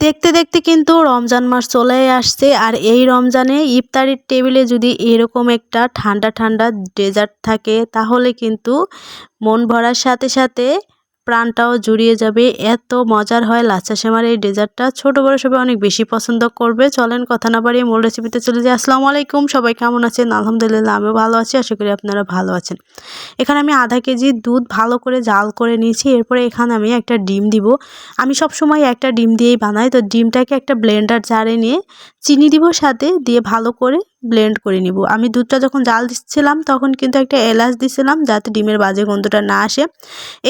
দেখতে দেখতে কিন্তু রমজান মাস চলে আসছে আর এই রমজানে ইফতারির টেবিলে যদি এরকম একটা ঠান্ডা ঠান্ডা ডেজার্ট থাকে তাহলে কিন্তু মন ভরার সাথে সাথে প্রাণটাও জুড়িয়ে যাবে। এত মজার হয় লাচ্চা সেমার এই ডেজার্টটা। ছোট বড় সবাই অনেক বেশি পছন্দ করবে। চলেন কথা না বাড়িয়ে মূল রেসিপিতে চলে যাই। আসসালামু আলাইকুম, সবাই কেমন আছেন? আলহামদুলিল্লাহ, আমিও ভালো আছি। আশা করি আপনারা ভালো আছেন। এখানে আমি আধা কেজি দুধ ভালো করে জাল করে নিয়েছি। এরপরে এখানে আমি একটা ডিম দিব। আমি সব সময় একটা ডিম দিয়েই বানাই। তো ডিমটাকে একটা ব্লেন্ডার জারে নিয়ে চিনি দিব সাথে দিয়ে ভালো করে ব্লেন্ড করে নিব। আমি দুধটা যখন জাল দিচ্ছিলাম, তখন কিন্তু একটা এলাচ দিছিলাম যাতে ডিমের বাজে গন্ধটা না আসে।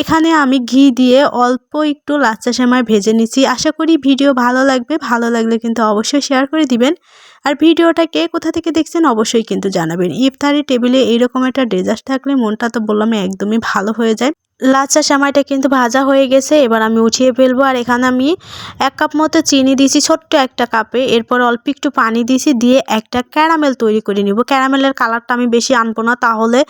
এখানে আমি ঘি দিয়ে অল্প একটু লাচ্চা সেমাই ভেজে নিচ্ছি আশা করি ভিডিও ভালো লাগবে। ভালো লাগলে কিন্তু অবশ্যই শেয়ার করে দিবেন। আর ভিডিওটা কে কোথা থেকে দেখছেন অবশ্যই কিন্তু জানাবেন। ইফতারি টেবিলে এইরকম একটা ডেজার্ট থাকলে মনটা তো বললাম একদমই ভালো হয়ে যায়। লাচ্চা সেমাইটা কিন্তু ভাজা হয়ে গেছে, এবার আমি উঠিয়ে ফেলব। আর এখানে আমি এক কাপ মতো চিনি দিয়েছি, ছোট্ট একটা কাপে। এরপর অল্প একটু পানি দিয়েছি, দিয়ে একটা ক্যারামেল তৈরি করে নিব। ক্যারামেলের কালারটা আমি বেশি আনব না, তাহলে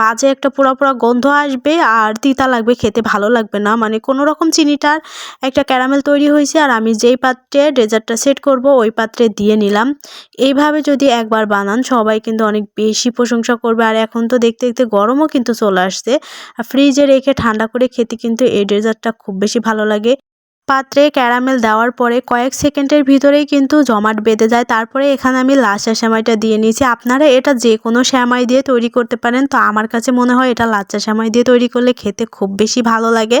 বাজে একটা পুরো পুরো গন্ধ আসবে আর তিতা লাগবে, খেতে ভালো লাগবে না। মানে কোনো রকম চিনিটার একটা ক্যারামেল তৈরি হয়েছে, আর আমি যেই পাত্রে ডেজার্টটা সেট করব, ওই পাত্রে দিয়ে নিলাম। এইভাবে যদি একবার বানান, সবাই কিন্তু অনেক বেশি প্রশংসা করবে। আর এখন তো দেখতে দেখতে গরমও কিন্তু চলে আসছে। আর ফ্রিজে রেখে ঠান্ডা করে খেতে কিন্তু এই ডেজার্টটা খুব বেশি ভালো লাগে। পাত্রে ক্যারামেল দেওয়ার পরে কয়েক সেকেন্ডের ভিতরেই কিন্তু জমাট বেঁধে যায়। তারপরে এখানে আমি লাচ্চা শ্যামাইটা দিয়ে নিয়েছি। আপনারা এটা যে কোনো শ্যামাই দিয়ে তৈরি করতে পারেন। তো আমার কাছে মনে হয় এটা লাচ্চা শ্যামাই দিয়ে তৈরি করলে খেতে খুব বেশি ভালো লাগে।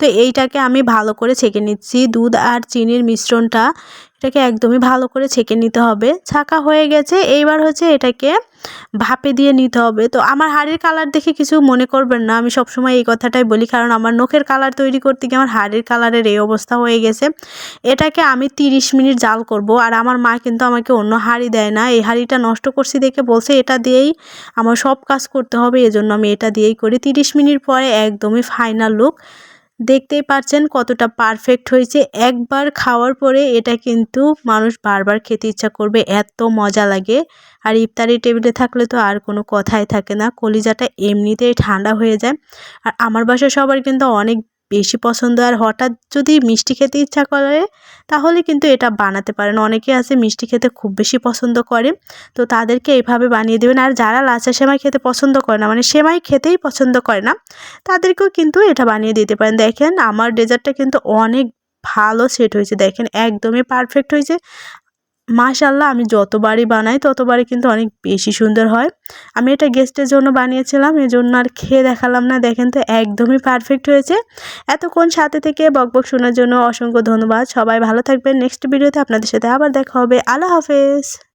তো এইটাকে আমি ভালো করে ছেঁকে নিচ্ছি। দুধ আর চিনির মিশ্রণটা এটাকে একদমই ভালো করে ছেঁকে নিতে হবে। ছাকা হয়ে গেছে। এইবার হচ্ছে এটাকে ভাপে দিয়ে নিতে হবে। তো আমার হাড়ের কালার দেখে কিছু মনে করবেন না। আমি সবসময় এই কথাটাই বলি, কারণ আমার নখের কালার তৈরি করতে গিয়ে আমার হাড়ের কালারের এই অবস্থা হয়ে গেছে। এটাকে আমি 30 মিনিট জাল করব। আর আমার মা কিন্তু আমাকে অন্য হাঁড়ি দেয় না। এই হাঁড়িটা নষ্ট করছি দেখে বলছে, এটা দিয়েই আমার সব কাজ করতে হবে। এজন্য আমি এটা দিয়েই করি। 30 মিনিট পরে একদমই ফাইনাল লুক দেখতেই পাচ্ছেন কতটা পারফেক্ট হয়েছে। একবার খাওয়ার পরে এটা কিন্তু মানুষ বারবার খেতে ইচ্ছা করবে, এত মজা লাগে। আর ইফতারি টেবিলে থাকলে তো আর কোনো কথাই থাকে না, কলিজাটা এমনিতেই ঠান্ডা হয়ে যায়। আর আমার বাসায় সবার কিন্তু অনেক বেশি পছন্দ। আর হঠাৎ যদি মিষ্টি খেতে ইচ্ছা করে, তাহলে কিন্তু এটা বানাতে পারেন। অনেকে আছে মিষ্টি খেতে খুব বেশি পছন্দ করে। তো তাদেরকে এইভাবে বানিয়ে দেবেন। আর যারা লাচা সেমাই খেতে পছন্দ করে না মানে সেমাই খেতেই পছন্দ করে না, তাদেরকেও কিন্তু এটা বানিয়ে দিতে পারেন। দেখেন আমার ডেজার্টটা কিন্তু অনেক ভালো সেট হয়েছে। দেখেন একদমই পারফেক্ট হয়েছে। মাশাল্লাহ আমি যতবারই বানাই ততবারই কিন্তু অনেক বেশি সুন্দর হয়। আমি এটা গেস্টের জন্য বানিয়েছিলাম এই জন্য আর খেয়ে দেখালাম না, দেখেন তো একদমই পারফেক্ট হয়েছে। এতক্ষণ সাথে থেকে বকবক শোনার জন্য অসংখ্য ধন্যবাদ। সবাই ভালো থাকবেন নেক্সট ভিডিওতে আপনাদের সাথে আবার দেখা হবে। আল্লাহ হাফেজ।